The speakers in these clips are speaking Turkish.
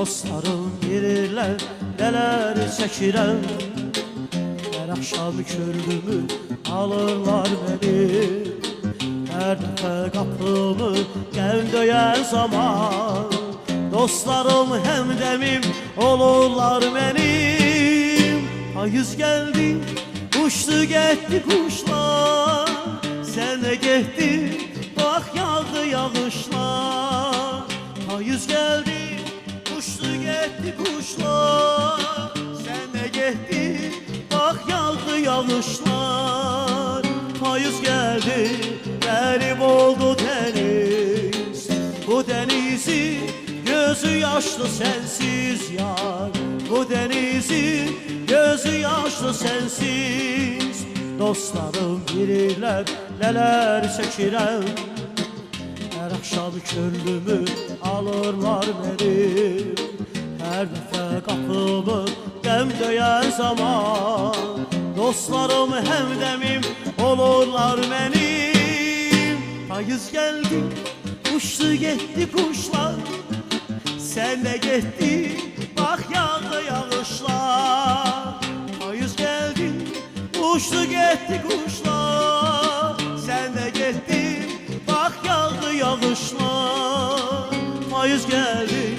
Dostlarım bilirlər Nələr çəkirəm Hər axşam kördümü Alırlar məni Hər dəfə qapımı Gəl döyən zaman. Dostlarım həmdəmim Olurlar mənim Payız gəldi Uçdu getdi quşlar Sən də getdin Bax yağdı yağışlar gitti kuşlar. Sen de gittin Bak yağdı yağışlar. Payız geldi Garip oldu deniz. Bu denizi Gözü yaşlı sensiz yar. Bu denizi Gözü yaşlı sensiz. Dostlarım bilirlər Nələr çəkirəm her akşam körlümü alırlar beni kapımı dem döyen zaman. Dostlarım hemdemim olurlar benim. Payız geldi uçtu gitti kuşlar. Sen de gitti bak yağdı yağışlar. Payız geldi uçtu gitti kuşlar. Sen de gittin bak yağdı yağışlar. Payız geldi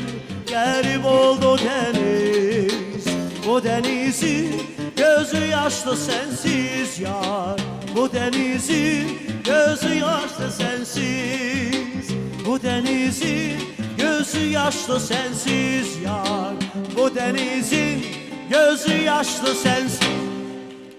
Bu denizin gözü yaşlı sensiz yar. Bu denizin gözü yaşlı sensiz. Bu denizin gözü yaşlı sensiz yar. Bu denizin gözü yaşlı sensiz